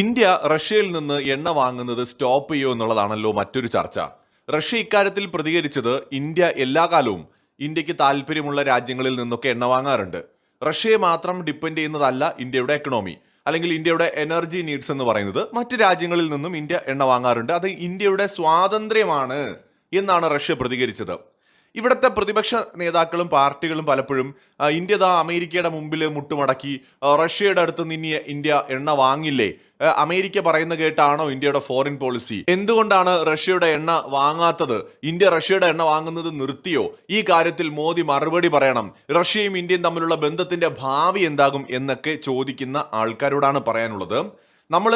India റഷ്യയിൽ നിന്ന് എണ്ണ വാങ്ങുന്നത് സ്റ്റോപ്പ് ചെയ്യോ എന്നുള്ളതാണല്ലോ മറ്റൊരു ചർച്ച. റഷ്യ ഇക്കാര്യത്തിൽ പ്രതികരിച്ചത് ഇന്ത്യ എല്ലാ കാലവും ഇന്ത്യയ്ക്ക് താല്പര്യമുള്ള രാജ്യങ്ങളിൽ നിന്നൊക്കെ എണ്ണ വാങ്ങാറുണ്ട്. റഷ്യയെ മാത്രം ഡിപ്പെൻഡ് ചെയ്യുന്നതല്ല ഇന്ത്യയുടെ എക്കണോമി അല്ലെങ്കിൽ ഇന്ത്യയുടെ എനർജി നീഡ്സ് എന്ന് പറയുന്നത് മറ്റ് രാജ്യങ്ങളിൽ നിന്നും ഇന്ത്യ എണ്ണ വാങ്ങാറുണ്ട്. അത് ഇന്ത്യയുടെ സ്വാതന്ത്ര്യമാണ് എന്നാണ് റഷ്യ പ്രതികരിച്ചത്. ഇവിടുത്തെ പ്രതിപക്ഷ നേതാക്കളും പാർട്ടികളും പലപ്പോഴും ഇന്ത്യ ദാ അമേരിക്കയുടെ മുമ്പിൽ മുട്ടുമടക്കി റഷ്യയുടെ അടുത്ത് നിന്ന് ഇന്ത്യ എണ്ണ വാങ്ങില്ലേ? അമേരിക്ക പറയുന്ന കേട്ടാണോ ഇന്ത്യയുടെ ഫോറിൻ പോളിസി എന്തുകൊണ്ടാണ് റഷ്യയുടെ എണ്ണ വാങ്ങാത്തത്? ഇന്ത്യ റഷ്യയുടെ എണ്ണ വാങ്ങുന്നത് നിർത്തിയോ? ഈ കാര്യത്തിൽ മോദി മറുപടി പറയണം. റഷ്യയും ഇന്ത്യയും തമ്മിലുള്ള ബന്ധത്തിന്റെ ഭാവി എന്താകും എന്നൊക്കെ ചോദിക്കുന്ന ആൾക്കാരോടാണ് പറയാനുള്ളത്. നമ്മൾ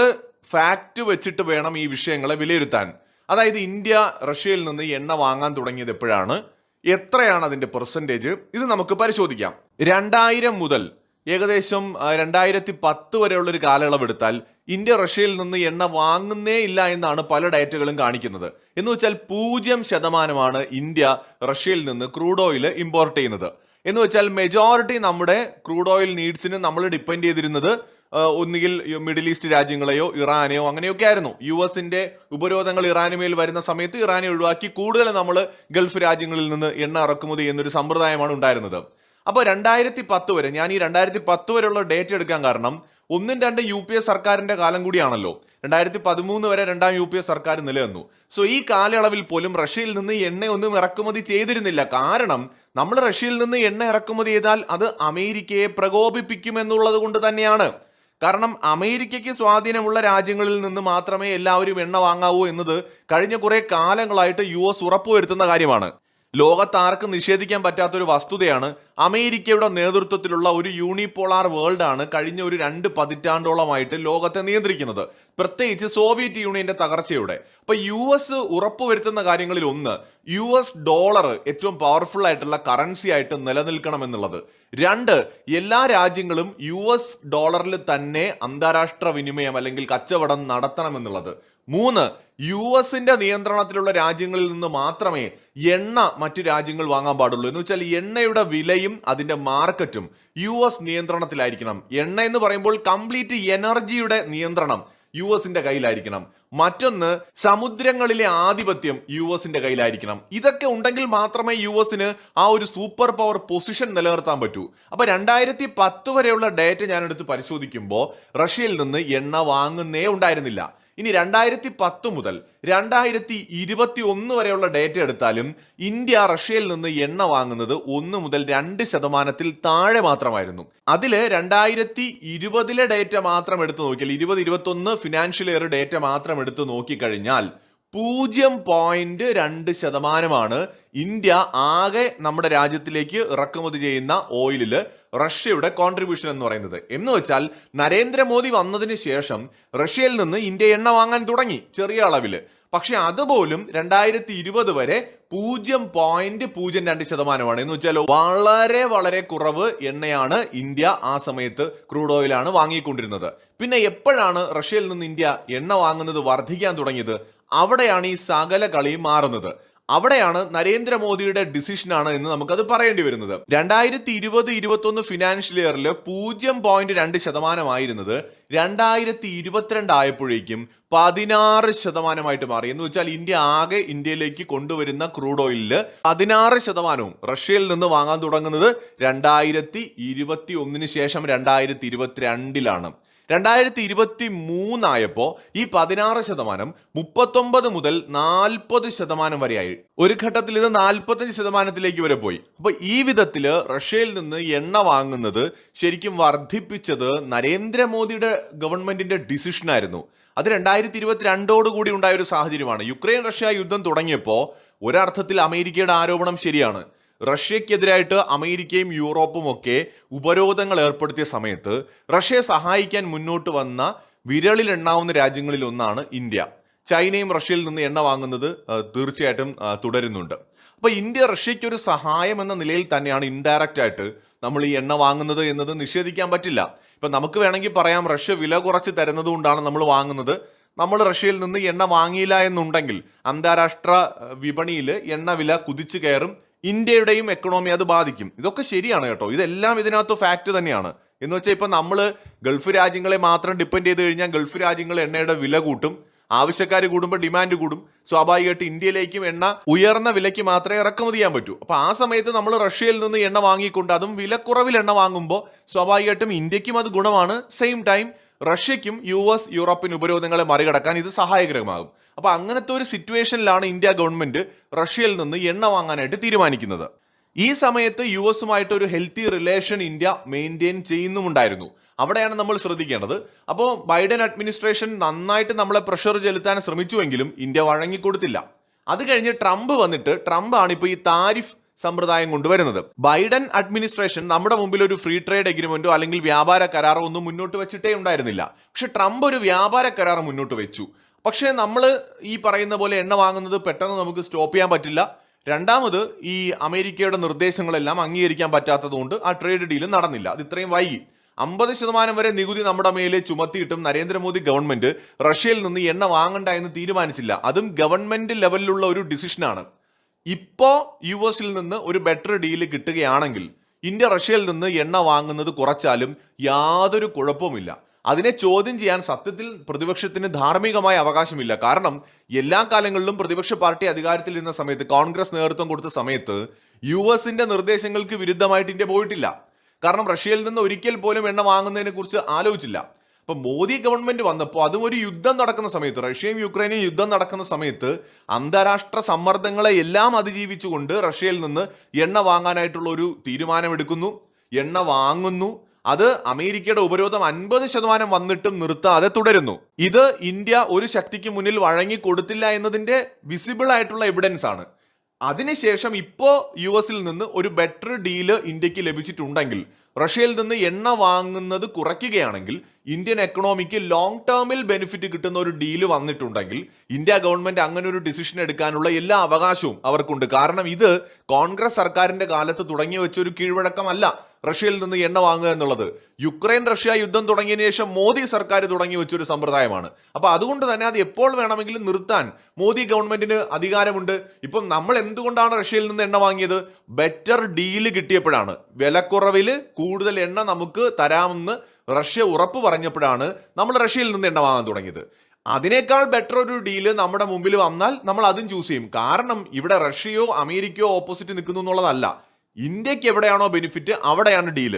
ഫാക്റ്റ് വെച്ചിട്ട് വേണം ഈ വിഷയങ്ങളെ വിലയിരുത്താൻ. അതായത് ഇന്ത്യ റഷ്യയിൽ നിന്ന് എണ്ണ വാങ്ങാൻ തുടങ്ങിയത് എപ്പോഴാണ്? എത്രയാണ് അതിന്റെ പെർസെന്റേജ് ഇത് നമുക്ക് പരിശോധിക്കാം. രണ്ടായിരം മുതൽ ഏകദേശം രണ്ടായിരത്തി പത്ത് വരെയുള്ള ഒരു കാലയളവ് എടുത്താൽ ഇന്ത്യ റഷ്യയിൽ നിന്ന് എണ്ണ വാങ്ങുന്നേ ഇല്ല എന്നാണ് പല ഡയറ്റുകളും കാണിക്കുന്നത്. എന്ന് വെച്ചാൽ പൂജ്യം ശതമാനമാണ് ഇന്ത്യ റഷ്യയിൽ നിന്ന് ക്രൂഡ് ഓയിൽ ഇമ്പോർട്ട് ചെയ്യുന്നത്. എന്ന് വെച്ചാൽ മെജോറിറ്റി നമ്മുടെ ക്രൂഡ് ഓയിൽ നീഡ്സിന് നമ്മൾ ഡിപ്പെൻഡ് ചെയ്തിരുന്നത് ഒന്നുകിൽ മിഡിൽ ഈസ്റ്റ് രാജ്യങ്ങളെയോ ഇറാനെയോ അങ്ങനെയൊക്കെ ആയിരുന്നു യു എസിന്റെ ഉപരോധങ്ങൾ ഇറാന് മേൽ വരുന്ന സമയത്ത് ഇറാനെ ഒഴിവാക്കി കൂടുതൽ നമ്മൾ ഗൾഫ് രാജ്യങ്ങളിൽ നിന്ന് എണ്ണ ഇറക്കുമതി എന്നൊരു സമ്പ്രദായമാണ് ഉണ്ടായിരുന്നത്. അപ്പോൾ രണ്ടായിരത്തി പത്ത് വരെ ഞാൻ ഈ രണ്ടായിരത്തി പത്ത് വരെയുള്ള ഡേറ്റ് എടുക്കാൻ കാരണം ഒന്നും രണ്ട് യു പി എ സർക്കാരിന്റെ കാലം കൂടിയാണല്ലോ. രണ്ടായിരത്തി പതിമൂന്ന് വരെ രണ്ടാം യു പി എ സർക്കാർ നിലനിന്നു. സോ ഈ കാലയളവിൽ പോലും റഷ്യയിൽ നിന്ന് എണ്ണയൊന്നും ഇറക്കുമതി ചെയ്തിരുന്നില്ല. കാരണം നമ്മൾ റഷ്യയിൽ നിന്ന് എണ്ണ ഇറക്കുമതി ചെയ്താൽ അത് അമേരിക്കയെ പ്രകോപിപ്പിക്കുമെന്നുള്ളത് കൊണ്ട് തന്നെയാണ്. കാരണം അമേരിക്കയ്ക്ക് സ്വാധീനമുള്ള രാജ്യങ്ങളിൽ നിന്ന് മാത്രമേ എല്ലാവരും എണ്ണ വാങ്ങാവൂ എന്നത് കഴിഞ്ഞ കുറെ കാലങ്ങളായിട്ട് യു എസ് ഉറപ്പുവരുത്തുന്ന കാര്യമാണ്. ലോകത്ത് ആർക്കും നിഷേധിക്കാൻ പറ്റാത്തൊരു വസ്തുതയാണ് അമേരിക്കയുടെ നേതൃത്വത്തിലുള്ള ഒരു യൂണിപോളാർ വേൾഡ് ആണ് കഴിഞ്ഞ ഒരു രണ്ട് പതിറ്റാണ്ടോളമായിട്ട് ലോകത്തെ നിയന്ത്രിക്കുന്നത്. പ്രത്യേകിച്ച് സോവിയറ്റ് യൂണിയന്റെ തകർച്ചയുടെ. അപ്പൊ യു എസ് ഉറപ്പുവരുത്തുന്ന കാര്യങ്ങളിൽ ഒന്ന് യു എസ് ഡോളർ ഏറ്റവും പവർഫുൾ ആയിട്ടുള്ള കറൻസി ആയിട്ട് നിലനിൽക്കണം എന്നുള്ളത്. രണ്ട് എല്ലാ രാജ്യങ്ങളും യു എസ് ഡോളറിൽ തന്നെ അന്താരാഷ്ട്ര വിനിമയം അല്ലെങ്കിൽ കച്ചവടം നടത്തണം എന്നുള്ളത്. മൂന്ന് യു എസിന്റെ നിയന്ത്രണത്തിലുള്ള രാജ്യങ്ങളിൽ നിന്ന് മാത്രമേ എണ്ണ മറ്റു രാജ്യങ്ങൾ വാങ്ങാൻ പാടുള്ളൂ. എന്ന് വെച്ചാൽ എണ്ണയുടെ വിലയും അതിന്റെ മാർക്കറ്റും യു എസ് നിയന്ത്രണത്തിലായിരിക്കണം. എണ്ണ എന്ന് പറയുമ്പോൾ കംപ്ലീറ്റ് എനർജിയുടെ നിയന്ത്രണം യു എസിന്റെ കയ്യിലായിരിക്കണം. മറ്റൊന്ന് സമുദ്രങ്ങളിലെ ആധിപത്യം യു എസിന്റെ കയ്യിലായിരിക്കണം. ഇതൊക്കെ ഉണ്ടെങ്കിൽ മാത്രമേ യു എസിന് ആ ഒരു സൂപ്പർ പവർ പൊസിഷൻ നിലനിർത്താൻ പറ്റൂ. അപ്പൊ രണ്ടായിരത്തി പത്ത് വരെയുള്ള ഡേറ്റ ഞാനെടുത്ത് പരിശോധിക്കുമ്പോൾ റഷ്യയിൽ നിന്ന് എണ്ണ വാങ്ങുന്നേ ഉണ്ടായിരുന്നില്ല. ഇനി രണ്ടായിരത്തി പത്ത് മുതൽ രണ്ടായിരത്തി ഇരുപത്തി ഒന്ന് വരെയുള്ള ഡേറ്റ എടുത്താലും ഇന്ത്യ റഷ്യയിൽ നിന്ന് എണ്ണ വാങ്ങുന്നത് ഒന്ന് മുതൽ രണ്ട് ശതമാനത്തിൽ താഴെ മാത്രമായിരുന്നു. അതിൽ രണ്ടായിരത്തി ഇരുപതിലെ ഡേറ്റ മാത്രം എടുത്തു നോക്കിയാൽ ഇരുപത് ഇരുപത്തൊന്ന് ഫിനാൻഷ്യൽ ഇയർ ഡേറ്റ മാത്രം എടുത്തു നോക്കിക്കഴിഞ്ഞാൽ പൂജ്യം പോയിന്റ് രണ്ട് ശതമാനമാണ് ഇന്ത്യ ആകെ നമ്മുടെ രാജ്യത്തിലേക്ക് ഇറക്കുമതി ചെയ്യുന്ന ഓയിലിൽ റഷ്യയുടെ കോൺട്രിബ്യൂഷൻ എന്ന് പറയുന്നത്. എന്ന് വെച്ചാൽ നരേന്ദ്രമോദി വന്നതിന് ശേഷം റഷ്യയിൽ നിന്ന് ഇന്ത്യ എണ്ണ വാങ്ങാൻ തുടങ്ങി ചെറിയ അളവിൽ പക്ഷെ അതുപോലും രണ്ടായിരത്തി ഇരുപത് വരെ പൂജ്യം പോയിന്റ് പൂജ്യം രണ്ട് ശതമാനമാണ്. എന്ന് വെച്ചാൽ വളരെ വളരെ കുറവ് എണ്ണയാണ് ഇന്ത്യ ആ സമയത്ത് ക്രൂഡ് ഓയിലാണ് വാങ്ങിക്കൊണ്ടിരുന്നത്. പിന്നെ എപ്പോഴാണ് റഷ്യയിൽ നിന്ന് ഇന്ത്യ എണ്ണ വാങ്ങുന്നത് വർദ്ധിക്കാൻ തുടങ്ങിയത്? അവിടെയാണ് ഈ സകല കളി മാറുന്നത്. അവിടെയാണ് നരേന്ദ്രമോദിയുടെ ഡിസിഷനാണ് എന്ന് നമുക്കത് പറയേണ്ടി വരുന്നത്. രണ്ടായിരത്തി ഇരുപത് ഇരുപത്തൊന്ന് ഫിനാൻഷ്യൽ ഇയറിൽ പൂജ്യം പോയിന്റ് രണ്ട് ശതമാനമായിരുന്നത് രണ്ടായിരത്തി ഇരുപത്തിരണ്ട് ആയപ്പോഴേക്കും പതിനാറ് ശതമാനമായിട്ട് മാറി. എന്ന് വെച്ചാൽ ഇന്ത്യ ആകെ ഇന്ത്യയിലേക്ക് കൊണ്ടുവരുന്ന ക്രൂഡ് ഓയിലിൽ പതിനാറ് ശതമാനവും റഷ്യയിൽ നിന്ന് വാങ്ങാൻ തുടങ്ങുന്നത് രണ്ടായിരത്തി ഇരുപത്തി ഒന്നിന് ശേഷം രണ്ടായിരത്തി ഇരുപത്തിരണ്ടിലാണ് രണ്ടായിരത്തി ഇരുപത്തി മൂന്നായപ്പോ ഈ പതിനാറ് ശതമാനം മുപ്പത്തൊമ്പത് മുതൽ നാൽപ്പത് ശതമാനം വരെയായി. ഒരു ഘട്ടത്തിൽ ഇത് നാൽപ്പത്തഞ്ച് ശതമാനത്തിലേക്ക് വരെ പോയി. അപ്പോൾ ഈ വിധത്തിൽ റഷ്യയിൽ നിന്ന് എണ്ണ വാങ്ങുന്നത് ശരിക്കും വർദ്ധിപ്പിച്ചത് നരേന്ദ്രമോദിയുടെ ഗവൺമെന്റിന്റെ ഡിസിഷനായിരുന്നു. അത് രണ്ടായിരത്തി ഇരുപത്തിരണ്ടോടുകൂടി ഉണ്ടായ ഒരു സാഹചര്യമാണ്. യുക്രൈൻ റഷ്യ യുദ്ധം തുടങ്ങിയപ്പോൾ ഒരർത്ഥത്തിൽ അമേരിക്കയുടെ ആരോപണം ശരിയാണ്. റഷ്യക്കെതിരായിട്ട് അമേരിക്കയും യൂറോപ്പും ഒക്കെ ഉപരോധങ്ങൾ ഏർപ്പെടുത്തിയ സമയത്ത് റഷ്യയെ സഹായിക്കാൻ മുന്നോട്ട് വന്ന വിരളിലെണ്ണാവുന്ന രാജ്യങ്ങളിൽ ഒന്നാണ് ഇന്ത്യ. ചൈനയും റഷ്യയിൽ നിന്ന് എണ്ണ വാങ്ങുന്നത് തീർച്ചയായിട്ടും തുടരുന്നുണ്ട്. അപ്പോൾ ഇന്ത്യ റഷ്യയ്ക്ക് ഒരു സഹായം എന്ന നിലയിൽ തന്നെയാണ് ഇൻഡയറക്റ്റ് ആയിട്ട് നമ്മൾ ഈ എണ്ണ വാങ്ങുന്നത് എന്നത് നിഷേധിക്കാൻ പറ്റില്ല. ഇപ്പൊ നമുക്ക് വേണമെങ്കിൽ പറയാം റഷ്യ വില കുറച്ച് തരുന്നത് കൊണ്ടാണ് നമ്മൾ വാങ്ങുന്നത്. നമ്മൾ റഷ്യയിൽ നിന്ന് എണ്ണ വാങ്ങിയില്ല എന്നുണ്ടെങ്കിൽ അന്താരാഷ്ട്ര വിപണിയിൽ എണ്ണ വില കുതിച്ചു കയറും. ഇന്ത്യയുടെയും എക്കണോമി അത് ബാധിക്കും. ഇതൊക്കെ ശരിയാണ് കേട്ടോ. ഇതെല്ലാം ഇതിനകത്ത് ഫാക്റ്റ് തന്നെയാണ്. എന്ന് വെച്ചാൽ ഇപ്പം നമ്മൾ ഗൾഫ് രാജ്യങ്ങളെ മാത്രം ഡിപ്പെൻഡ് ചെയ്ത് കഴിഞ്ഞാൽ ഗൾഫ് രാജ്യങ്ങൾ എണ്ണയുടെ വില കൂട്ടും. ആവശ്യക്കാർ കൂടുമ്പോൾ ഡിമാൻഡ് കൂടും. സ്വാഭാവികമായിട്ട് ഇന്ത്യയിലേക്കും എണ്ണ ഉയർന്ന വിലയ്ക്ക് മാത്രമേ ഇറക്കുമതി ചെയ്യാൻ പറ്റൂ. അപ്പോൾ ആ സമയത്ത് നമ്മൾ റഷ്യയിൽ നിന്ന് എണ്ണ വാങ്ങിക്കൊണ്ട് അതും വിലക്കുറവിൽ എണ്ണ വാങ്ങുമ്പോൾ സ്വാഭാവികമായിട്ടും ഇന്ത്യക്കും അത് ഗുണമാണ്. സെയിം ടൈം റഷ്യയ്ക്കും യു എസ് യൂറോപ്യൻ ഉപരോധങ്ങളെ മറികടക്കാൻ ഇത് സഹായകരമാകും. അപ്പോൾ അങ്ങനത്തെ ഒരു സിറ്റുവേഷനിലാണ് ഇന്ത്യ ഗവൺമെന്റ് റഷ്യയിൽ നിന്ന് എണ്ണ വാങ്ങാനായിട്ട് തീരുമാനിക്കുന്നത്. ഈ സമയത്ത് യു എസുമായിട്ട് ഒരു ഹെൽത്തി റിലേഷൻ ഇന്ത്യ മെയിന്റെയിൻ ചെയ്യുന്നുമുണ്ടായിരുന്നു. അവിടെയാണ് നമ്മൾ ശ്രദ്ധിക്കേണ്ടത്. അപ്പോൾ ബൈഡൻ അഡ്മിനിസ്ട്രേഷൻ നന്നായിട്ട് നമ്മളെ പ്രഷർ ചെലുത്താൻ ശ്രമിച്ചുവെങ്കിലും ഇന്ത്യ വഴങ്ങിക്കൊടുത്തില്ല. അത് കഴിഞ്ഞ് ട്രംപ് വന്നിട്ട് ട്രംപ് ആണ് ഇപ്പോൾ ഈ താരിഫ് സമ്പ്രദായം കൊണ്ടുവരുന്നത്. ബൈഡൻ അഡ്മിനിസ്ട്രേഷൻ നമ്മുടെ മുമ്പിൽ ഒരു ഫ്രീ ട്രേഡ് എഗ്രിമെന്റോ അല്ലെങ്കിൽ വ്യാപാര കരാറോ ഒന്നും മുന്നോട്ട് വെച്ചിട്ടേ ഉണ്ടായിരുന്നില്ല. പക്ഷെ ട്രംപ് ഒരു വ്യാപാര കരാർ മുന്നോട്ട് വെച്ചു. പക്ഷേ നമ്മൾ ഈ പറയുന്ന പോലെ എണ്ണ വാങ്ങുന്നത് പെട്ടെന്ന് നമുക്ക് സ്റ്റോപ്പ് ചെയ്യാൻ പറ്റില്ല. രണ്ടാമത് ഈ അമേരിക്കയുടെ നിർദ്ദേശങ്ങളെല്ലാം അംഗീകരിക്കാൻ പറ്റാത്തതുകൊണ്ട് ആ ട്രേഡ് ഡീൽ നടന്നില്ല. അത് ഇത്രയും വൈകി. അമ്പത് ശതമാനം വരെ നികുതി നമ്മുടെ മേലെ ചുമത്തിയിട്ടും നരേന്ദ്രമോദി ഗവൺമെന്റ് റഷ്യയിൽ നിന്ന് എണ്ണ വാങ്ങണ്ട എന്ന് തീരുമാനിച്ചില്ല. അതും ഗവൺമെന്റ് ലെവലിലുള്ള ഒരു ഡിസിഷനാണ്. ഇപ്പോ യു എസിൽ നിന്ന് ഒരു ബെറ്റർ ഡീൽ കിട്ടുകയാണെങ്കിൽ ഇന്ത്യ റഷ്യയിൽ നിന്ന് എണ്ണ വാങ്ങുന്നത് കുറച്ചാലും യാതൊരു കുഴപ്പവുമില്ല. അതിനെ ചോദ്യം ചെയ്യാൻ സത്യത്തിൽ പ്രതിപക്ഷത്തിന് ധാർമ്മികമായ അവകാശമില്ല. കാരണം എല്ലാ കാലങ്ങളിലും പ്രതിപക്ഷ പാർട്ടി അധികാരത്തിൽ ഇരുന്ന സമയത്ത് കോൺഗ്രസ് നേതൃത്വം കൊടുത്ത സമയത്ത് യു എസിന്റെ നിർദ്ദേശങ്ങൾക്ക് വിരുദ്ധമായിട്ട് ഇന്ത്യ പോയിട്ടില്ല. കാരണം റഷ്യയിൽ നിന്ന് ഒരിക്കൽ പോലും എണ്ണ വാങ്ങുന്നതിനെ കുറിച്ച് ആലോചിച്ചില്ല. അപ്പൊ മോദി ഗവൺമെന്റ് വന്നപ്പോൾ അതും ഒരു യുദ്ധം നടക്കുന്ന സമയത്ത് റഷ്യയും യുക്രൈനും യുദ്ധം നടക്കുന്ന സമയത്ത് അന്താരാഷ്ട്ര സമ്മർദ്ദങ്ങളെ എല്ലാം അതിജീവിച്ചുകൊണ്ട് റഷ്യയിൽ നിന്ന് എണ്ണ വാങ്ങാനായിട്ടുള്ള ഒരു തീരുമാനമെടുക്കുന്നു. എണ്ണ വാങ്ങുന്നു. അത് അമേരിക്കയുടെ ഉപരോധം അൻപത് ശതമാനം വന്നിട്ടും നിർത്താതെ തുടരുന്നു. ഇത് ഇന്ത്യ ഒരു ശക്തിക്ക് മുന്നിൽ വഴങ്ങി കൊടുത്തില്ല എന്നതിന്റെ വിസിബിൾ ആയിട്ടുള്ള എവിഡൻസ് ആണ്. അതിനുശേഷം ഇപ്പോൾ യു എസിൽ നിന്ന് ഒരു ബെറ്റർ ഡീൽ ഇന്ത്യയ്ക്ക് ലഭിച്ചിട്ടുണ്ടെങ്കിൽ റഷ്യയിൽ നിന്ന് എണ്ണ വാങ്ങുന്നത് കുറയ്ക്കുകയാണെങ്കിൽ ഇന്ത്യൻ എക്കണോമിക്ക് ലോങ് ടേമിൽ ബെനിഫിറ്റ് കിട്ടുന്ന ഒരു ഡീൽ വന്നിട്ടുണ്ടെങ്കിൽ ഇന്ത്യ ഗവൺമെന്റ് അങ്ങനെ ഒരു ഡിസിഷൻ എടുക്കാനുള്ള എല്ലാ അവകാശവും അവർക്കുണ്ട്. കാരണം ഇത് കോൺഗ്രസ് സർക്കാരിന്റെ കാലത്ത് തുടങ്ങി വെച്ച ഒരു കീഴ്വഴക്കമല്ല. റഷ്യയിൽ നിന്ന് എണ്ണ വാങ്ങുക എന്നുള്ളത്. യുക്രൈൻ റഷ്യ യുദ്ധം തുടങ്ങിയതിനു ശേഷം മോദി സർക്കാർ തുടങ്ങി വെച്ചൊരു സമ്പ്രദായമാണ്. അപ്പൊ അതുകൊണ്ട് തന്നെ അത് എപ്പോൾ വേണമെങ്കിലും നിർത്താൻ മോദി ഗവൺമെന്റിന് അധികാരമുണ്ട്. ഇപ്പം നമ്മൾ എന്തുകൊണ്ടാണ് റഷ്യയിൽ നിന്ന് എണ്ണ വാങ്ങിയത്? ബെറ്റർ ഡീൽ കിട്ടിയപ്പോഴാണ്. വിലക്കുറവിൽ കൂടുതൽ എണ്ണ നമുക്ക് തരാമെന്ന് റഷ്യ ഉറപ്പ് പറഞ്ഞപ്പോഴാണ് നമ്മൾ റഷ്യയിൽ നിന്ന് എണ്ണ വാങ്ങാൻ തുടങ്ങിയത്. അതിനേക്കാൾ ബെറ്റർ ഒരു ഡീൽ നമ്മുടെ മുമ്പിൽ വന്നാൽ നമ്മൾ അതും ചൂസ് ചെയ്യും. കാരണം ഇവിടെ റഷ്യയോ അമേരിക്കയോ ഓപ്പോസിറ്റ് നിൽക്കുന്നു എന്നുള്ളതല്ല. ഇന്ത്യയ്ക്ക് എവിടെയാണോ ബെനിഫിറ്റ് അവിടെയാണ് ഡീൽ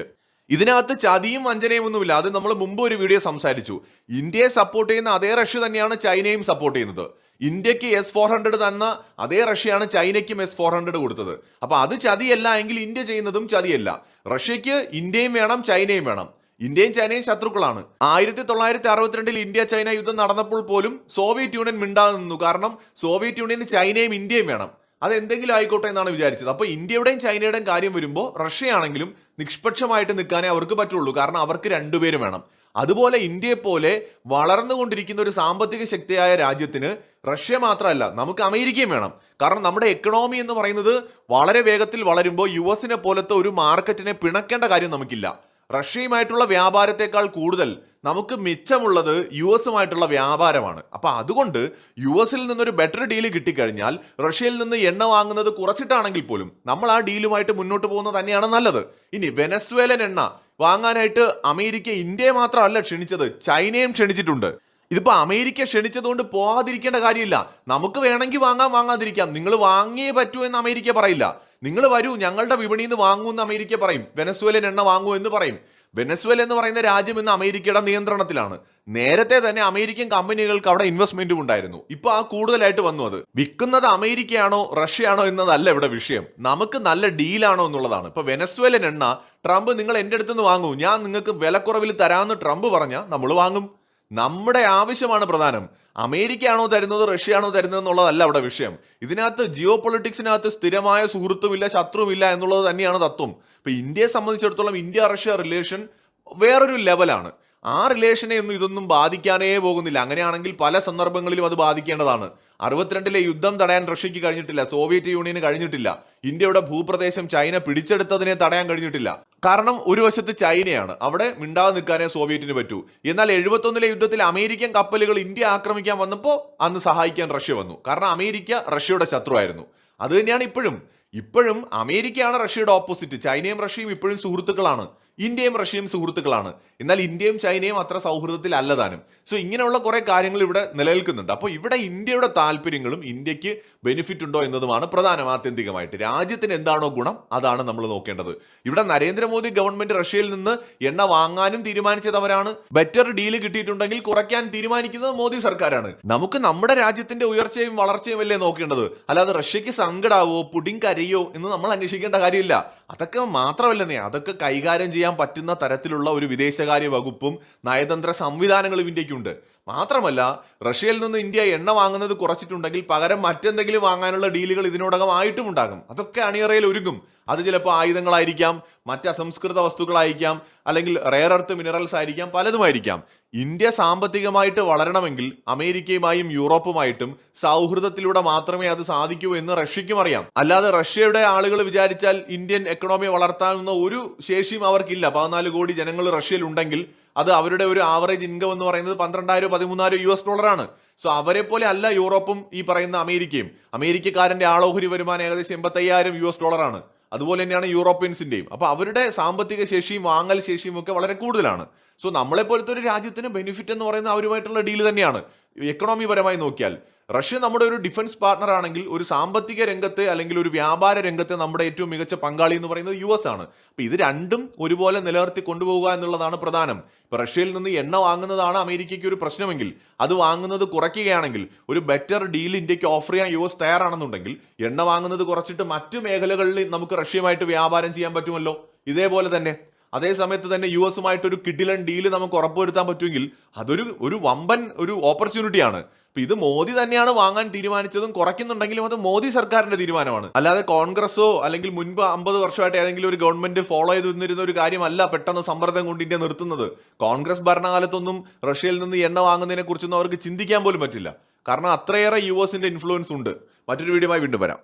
ഇതിനകത്ത് ചതിയും വഞ്ചനയും ഒന്നുമില്ല. അത് നമ്മൾ മുമ്പ് ഒരു വീഡിയോ സംസാരിച്ചു. ഇന്ത്യയെ സപ്പോർട്ട് ചെയ്യുന്ന അതേ റഷ്യ തന്നെയാണ് ചൈനയും സപ്പോർട്ട് ചെയ്യുന്നത്. ഇന്ത്യയ്ക്ക് എസ് ഫോർ ഹൺഡ്രഡ് തന്ന അതേ റഷ്യയാണ് ചൈനയ്ക്കും എസ് ഫോർ ഹൺഡ്രഡ് കൊടുത്തത്. അപ്പൊ അത് ചതിയല്ല എങ്കിൽ ഇന്ത്യ ചെയ്യുന്നതും ചതിയല്ല. റഷ്യക്ക് ഇന്ത്യയും വേണം ചൈനയും വേണം. ഇന്ത്യയും ചൈനയും ശത്രുക്കളാണ്. ആയിരത്തി തൊള്ളായിരത്തി അറുപത്തിരണ്ടിൽ ഇന്ത്യ ചൈന യുദ്ധം നടന്നപ്പോൾ പോലും സോവിയറ്റ് യൂണിയൻ മിണ്ടാതെ നിന്നു. കാരണം സോവിയറ്റ് യൂണിയന് ചൈനയും ഇന്ത്യയും വേണം. അത് എന്തെങ്കിലും ആയിക്കോട്ടെ എന്നാണ് വിചാരിച്ചത്. അപ്പോൾ ഇന്ത്യയുടെയും ചൈനയുടെയും കാര്യം വരുമ്പോൾ റഷ്യയാണെങ്കിലും നിഷ്പക്ഷമായിട്ട് നിൽക്കാനേ അവർക്ക് പറ്റുള്ളൂ. കാരണം അവർക്ക് രണ്ടുപേരും വേണം. അതുപോലെ ഇന്ത്യയെ പോലെ വളർന്നുകൊണ്ടിരിക്കുന്ന ഒരു സാമ്പത്തിക ശക്തിയായ രാജ്യത്തിന് റഷ്യ മാത്രമല്ല നമുക്ക് അമേരിക്കയും വേണം. കാരണം നമ്മുടെ എക്കണോമി എന്ന് പറയുന്നത് വളരെ വേഗത്തിൽ വളരുമ്പോൾ യു എസിനെ പോലത്തെ ഒരു മാർക്കറ്റിനെ പിണക്കേണ്ട കാര്യം നമുക്കില്ല. റഷ്യയുമായിട്ടുള്ള വ്യാപാരത്തെക്കാൾ കൂടുതൽ നമുക്ക് മിച്ചമുള്ളത് യു എസുമായിട്ടുള്ള വ്യാപാരമാണ്. അപ്പോൾ അതുകൊണ്ട് യു എസിൽ നിന്നൊരു ബെറ്റർ ഡീൽ കിട്ടിക്കഴിഞ്ഞാൽ റഷ്യയിൽ നിന്ന് എണ്ണ വാങ്ങുന്നത് കുറച്ചിട്ടാണെങ്കിൽ പോലും നമ്മൾ ആ ഡീലുമായിട്ട് മുന്നോട്ട് പോകുന്നത് തന്നെയാണ് നല്ലത്. ഇനി വെനസ്വേലൻ എണ്ണ വാങ്ങാനായിട്ട് അമേരിക്ക ഇന്ത്യയെ മാത്രമല്ല ക്ഷണിച്ചത് ചൈനയും ക്ഷണിച്ചിട്ടുണ്ട്. ഇതിപ്പോ അമേരിക്ക ക്ഷണിച്ചതുകൊണ്ട് പോകാതിരിക്കേണ്ട കാര്യമില്ല. നമുക്ക് വേണമെങ്കിൽ വാങ്ങാൻ വാങ്ങാതിരിക്കാം. നിങ്ങൾ വാങ്ങിയേ പറ്റൂ എന്ന് അമേരിക്ക പറയില്ല. നിങ്ങൾ വരൂ ഞങ്ങളുടെ വിപണിയിൽ നിന്ന് വാങ്ങൂ എന്ന് അമേരിക്ക പറയും. വെനസ്വേലൻ എണ്ണ വാങ്ങൂ എന്ന് പറയും. വെനസ്വേല എന്ന് പറയുന്ന രാജ്യം ഇന്ന് അമേരിക്കയുടെ നിയന്ത്രണത്തിലാണ്. നേരത്തെ തന്നെ അമേരിക്കൻ കമ്പനികൾക്ക് അവിടെ ഇൻവെസ്റ്റ്മെന്റും ഉണ്ടായിരുന്നു. ഇപ്പൊ ആ കൂടുതലായിട്ട് വന്നു അത്. വിൽക്കുന്നത് അമേരിക്കയാണോ റഷ്യയാണോ എന്നതല്ല ഇവിടെ വിഷയം. നമുക്ക് നല്ല ഡീലാണോ എന്നുള്ളതാണ്. ഇപ്പൊ വെനസ്വേലൻ എണ്ണ ട്രംപ് നിങ്ങൾ എന്റെ അടുത്ത് നിന്ന് വാങ്ങൂ. ഞാൻ നിങ്ങൾക്ക് വിലക്കുറവിൽ തരാമെന്ന് ട്രംപ് പറഞ്ഞാൽ നമ്മൾ വാങ്ങും. നമ്മുടെ ആവശ്യമാണ് പ്രധാനം. അമേരിക്കയാണോ തരുന്നത് റഷ്യയാണോ തരുന്നത് എന്നുള്ളതല്ല അവിടെ വിഷയം. ഇതിനകത്ത് ജിയോ പൊളിറ്റിക്സിനകത്ത് സ്ഥിരമായ സുഹൃത്തുമില്ല ശത്രുവില്ല എന്നുള്ളത് തന്നെയാണ് തത്വം. ഇപ്പൊ ഇന്ത്യയെ സംബന്ധിച്ചിടത്തോളം ഇന്ത്യ റഷ്യ റിലേഷൻ വേറൊരു ലെവലാണ് ആ റിലേഷനെ ഒന്നും ഇതൊന്നും ബാധിക്കാനേ പോകുന്നില്ല. അങ്ങനെയാണെങ്കിൽ പല സന്ദർഭങ്ങളിലും അത് ബാധിക്കേണ്ടതാണ്. അറുപത്തിരണ്ടിലെ യുദ്ധം തടയാൻ റഷ്യയ്ക്ക് കഴിഞ്ഞിട്ടില്ല സോവിയറ്റ് യൂണിയന് കഴിഞ്ഞിട്ടില്ല. ഇന്ത്യയുടെ ഭൂപ്രദേശം ചൈന പിടിച്ചെടുത്തതിനെ തടയാൻ കഴിഞ്ഞിട്ടില്ല. കാരണം ഒരു വശത്ത് ചൈനയാണ്. അവിടെ മിണ്ടാതെ നിൽക്കാനേ സോവിയറ്റിന് പറ്റൂ. എന്നാൽ എഴുപത്തൊന്നിലെ യുദ്ധത്തിൽ അമേരിക്കൻ കപ്പലുകൾ ഇന്ത്യ ആക്രമിക്കാൻ വന്നപ്പോൾ അന്ന് സഹായിക്കാൻ റഷ്യ വന്നു. കാരണം അമേരിക്ക റഷ്യയുടെ ശത്രുവായിരുന്നു. അത് തന്നെയാണ് ഇപ്പോഴും. ഇപ്പോഴും അമേരിക്കയാണ് റഷ്യയുടെ ഓപ്പോസിറ്റ് ചൈനയും റഷ്യയും ഇപ്പോഴും സുഹൃത്തുക്കളാണ്. ഇന്ത്യയും റഷ്യയും സുഹൃത്തുക്കളാണ്. എന്നാൽ ഇന്ത്യയും ചൈനയും അത്ര സൗഹൃദത്തിൽ അല്ലതാനും സോ ഇങ്ങനെയുള്ള കുറേ കാര്യങ്ങൾ ഇവിടെ നിലനിൽക്കുന്നുണ്ട്. അപ്പോൾ ഇവിടെ ഇന്ത്യയുടെ താല്പര്യങ്ങളും ഇന്ത്യയ്ക്ക് ബെനിഫിറ്റ് ഉണ്ടോ എന്നതുമാണ് പ്രധാനം ആത്യന്തികമായിട്ട്. രാജ്യത്തിന് എന്താണോ ഗുണം അതാണ് നമ്മൾ നോക്കേണ്ടത്. ഇവിടെ നരേന്ദ്രമോദി ഗവൺമെന്റ് റഷ്യയിൽ നിന്ന് എണ്ണ വാങ്ങാനും തീരുമാനിച്ചത് അവരാണ്. ബെറ്റർ ഡീൽ കിട്ടിയിട്ടുണ്ടെങ്കിൽ കുറയ്ക്കാൻ തീരുമാനിക്കുന്നത് മോദി സർക്കാരാണ്. നമുക്ക് നമ്മുടെ രാജ്യത്തിന്റെ ഉയർച്ചയും വളർച്ചയും അല്ലേ നോക്കേണ്ടത്? അല്ലാതെ റഷ്യക്ക് സങ്കടാവോ പുടിങ് കരയോ എന്ന് നമ്മൾ അന്വേഷിക്കേണ്ട കാര്യമില്ല. അതൊക്കെ മാത്രമല്ലെന്നേ അതൊക്കെ കൈകാര്യം ചെയ്യാൻ പറ്റുന്ന തരത്തിലുള്ള ഒരു വിദേശകാര്യ വകുപ്പും നയതന്ത്ര സംവിധാനങ്ങളും ഇന്ത്യക്കുണ്ട്. മാത്രമല്ല റഷ്യയിൽ നിന്ന് ഇന്ത്യ എണ്ണ വാങ്ങുന്നത് കുറച്ചിട്ടുണ്ടെങ്കിൽ പകരം മറ്റെന്തെങ്കിലും വാങ്ങാനുള്ള ഡീലുകൾ ഇതിനോടകം ആയിട്ടും ഉണ്ടാകും. അതൊക്കെ അണിയറയിൽ ഒരുങ്ങും. അത് ചിലപ്പോൾ ആയുധങ്ങളായിരിക്കാം മറ്റ് അസംസ്കൃത വസ്തുക്കളായിരിക്കാം അല്ലെങ്കിൽ റെയർ എർത്ത് മിനറൽസ് ആയിരിക്കാം പലതുമായിരിക്കാം. ഇന്ത്യ സാമ്പത്തികമായിട്ട് വളരണമെങ്കിൽ അമേരിക്കയുമായും യൂറോപ്പുമായിട്ടും സൗഹൃദത്തിലൂടെ മാത്രമേ അത് സാധിക്കൂ എന്ന് റഷ്യയ്ക്കും അറിയാം. അല്ലാതെ റഷ്യയുടെ ആളുകൾ വിചാരിച്ചാൽ ഇന്ത്യൻ എക്കണോമി വളർത്താവുന്ന ഒരു ശേഷിയും അവർക്കില്ല. പതിനാല് കോടി ജനങ്ങൾ റഷ്യയിൽ ഉണ്ടെങ്കിൽ അത് അവരുടെ ഒരു ആവറേജ് ഇൻകം എന്ന് പറയുന്നത് പന്ത്രണ്ടായിരം പതിമൂന്നായിരം യു എസ് ഡോളറാണ് സോ അവരെ പോലെ അല്ല യൂറോപ്പും ഈ പറയുന്ന അമേരിക്കയും. അമേരിക്കക്കാരന്റെ ആളോഹരി വരുമാനം ഏകദേശം എൺപത്തയ്യായിരം യു എസ് ഡോളറാണ് അതുപോലെ തന്നെയാണ് യൂറോപ്യൻസിന്റെയും. അപ്പൊ അവരുടെ സാമ്പത്തിക ശേഷിയും വാങ്ങൽ ശേഷിയും ഒക്കെ വളരെ കൂടുതലാണ്. സോ നമ്മളെ പോലത്തെ ഒരു രാജ്യത്തിന് ബെനിഫിറ്റ് എന്ന് പറയുന്ന അവരുമായിട്ടുള്ള ഡീൽ തന്നെയാണ്. എക്കണോമി പരമായി നോക്കിയാൽ. റഷ്യ നമ്മുടെ ഒരു ഡിഫൻസ് പാർട്ണർ ആണെങ്കിൽ ഒരു സാമ്പത്തിക രംഗത്തെ അല്ലെങ്കിൽ ഒരു വ്യാപാര രംഗത്തെ നമ്മുടെ ഏറ്റവും മികച്ച പങ്കാളി എന്ന് പറയുന്നത് യു എസ് ആണ്. അപ്പൊ ഇത് രണ്ടും ഒരുപോലെ നിലനിർത്തി കൊണ്ടുപോകുക എന്നുള്ളതാണ് പ്രധാനം. ഇപ്പൊ റഷ്യയിൽ നിന്ന് എണ്ണ വാങ്ങുന്നതാണ് അമേരിക്കയ്ക്ക് ഒരു പ്രശ്നമെങ്കിൽ അത് വാങ്ങുന്നത് കുറയ്ക്കുകയാണെങ്കിൽ ഒരു ബെറ്റർ ഡീൽ ഇന്ത്യയ്ക്ക് ഓഫർ ചെയ്യാൻ യു എസ് തയ്യാറാണെന്നുണ്ടെങ്കിൽ എണ്ണ വാങ്ങുന്നത് കുറച്ചിട്ട് മറ്റു മേഖലകളിൽ നമുക്ക് റഷ്യയുമായിട്ട് വ്യാപാരം ചെയ്യാൻ പറ്റുമല്ലോ. ഇതേപോലെ തന്നെ. അതേ സമയത്ത് തന്നെ യു എസുമായിട്ട് ഒരു കിഡിലൻ ഡീൽ നമുക്ക് ഉറപ്പുവരുത്താൻ പറ്റുമെങ്കിൽ അതൊരു ഒരു വമ്പൻ ഒരു ഓപ്പർച്യൂണിറ്റിയാണ് അപ്പൊ ഇത് മോദി തന്നെയാണ് വാങ്ങാൻ തീരുമാനിച്ചതും കുറയ്ക്കുന്നുണ്ടെങ്കിലും അത് മോദി സർക്കാരിന്റെ തീരുമാനമാണ്. അല്ലാതെ കോൺഗ്രസോ അല്ലെങ്കിൽ മുൻപ് അമ്പത് വർഷമായിട്ട് ഏതെങ്കിലും ഒരു ഗവൺമെന്റ് ഫോളോ ചെയ്ത് നിന്നിരുന്ന ഒരു കാര്യമല്ല പെട്ടെന്ന് സമ്മർദ്ദം കൊണ്ട് ഇന്ത്യ നിർത്തുന്നത്. കോൺഗ്രസ് ഭരണകാലത്തൊന്നും റഷ്യയിൽ നിന്ന് എണ്ണ വാങ്ങുന്നതിനെ കുറിച്ചൊന്നും അവർക്ക് ചിന്തിക്കാൻ പോലും പറ്റില്ല. കാരണം അത്രയേറെ യു ഇൻഫ്ലുവൻസ് ഉണ്ട്. മറ്റൊരു വീഡിയോയുമായി വീണ്ടും വരാം.